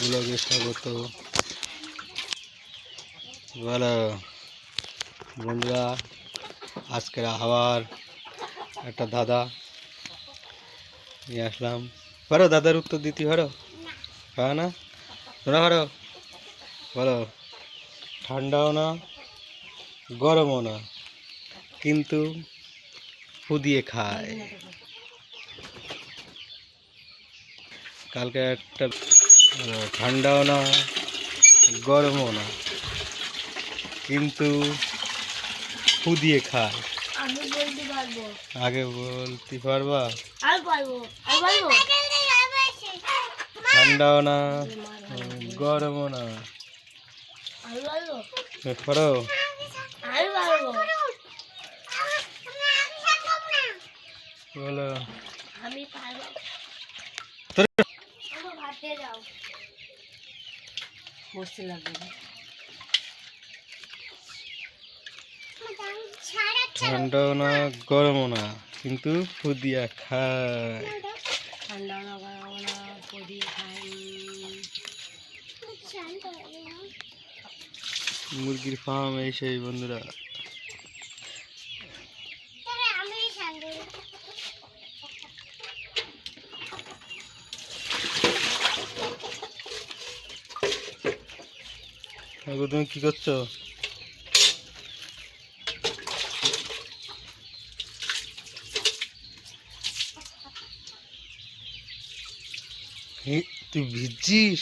ব্লগে স্বাগত। বলো বন্ধুরা, আজকের আবার একটা দাদা নিয়ে আসলাম। পারো, দাদার উত্তর দিতে পারো? পারো না? তোমরা পারো। বলো, ঠান্ডাও না, গরমও না, কিন্তু ফুদিয়ে খায়। কালকে একটা ঠান্ডাও না গরমও না কিন্তু ফুদিয়ে খায়। আমি বলতে পারব। আগে বলতে পারবা? ঠান্ডাও না গরমও না। আর পারব? পারো আর পারব? বলো। আমি পারব। বসতে লাগবে ঠান্ডাও না গরমও না কিন্তু ফুদিয়া খায়। ঠান্ডা না গরম না পদি খাই মুরগির ফার্ম এই সেই বন্ধুরা। তুমি কি করছ? তুই ভিজছিস?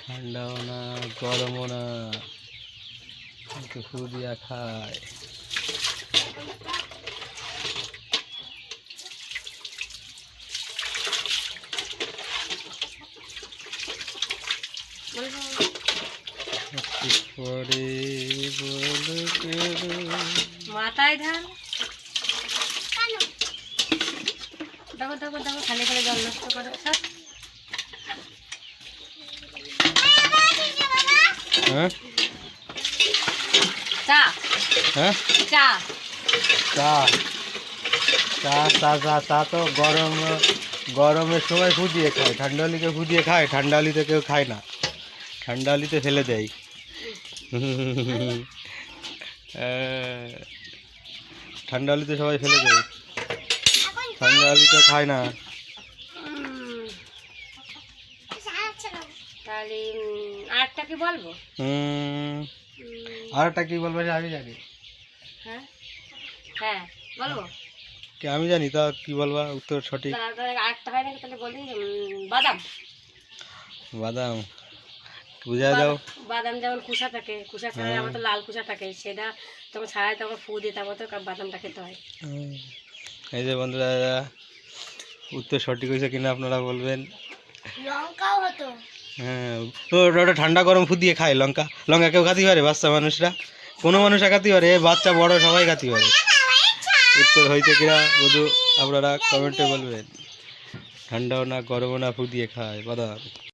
ঠান্ডাও না গরমও না। ফুদিয়া খায় একটু পরে বলে গেলো। মাথায় ধান দেখো দেখো দেখো খালি খালি জল নষ্ট করে। সব। চা। হ্যাঁ? চা। চা। চা চা চা চা তো গরম গরমের সময় ফুদিয়ে খায়। ঠান্ডা হলিকে ফুদিয়ে খায় ঠান্ডা হলিতে কেউ খায় না। ঠান্ডা হলিতে ফেলে দেয়। ঠান্ডা হলিতে সবাই ফেলে দেয়। ঠান্ডা হলিতে খায় না। তাহলে আরেকটা কি বলব? উম, উম, আর একটা কি বলব যে আমি জানি। হ্যাঁ? হ্যাঁ বলব? কি আমি জানি তা কি বলবা? উত্তর সঠিক। আরেকটা হয় নাকি? তাহলে বলি বাদাম। বাদাম। বুঝা দাও বাদাম যেমন কুসা থাকে কুসা ছাড়াই হ্যাঁ। আমার তো লাল কুসা থাকে সেটা তখন ছাড়াই তখন ফু দিয়ে তারপর তো বাদামটা খেতে হয়। এই যে বন্ধুরা উত্তর সঠিক হয়েছে কিনা আপনারা বলবেন। লঙ্কাও হতো। হ্যাঁ। ওটা ঠান্ডা গরম ফুদিয়ে খায় লঙ্কা। লঙ্কা কেউ খাতে পারে বাচ্চা মানুষরা। কোনো মানুষ খাতে পারে এ বাচ্চা বড় সবাই খাতে পারে। উত্তর হয়েছে কিনা শুধু আপনারা কমেন্টে বলবেন। ঠান্ডাও না গরমও না ফুদিয়ে খায় বাদাম।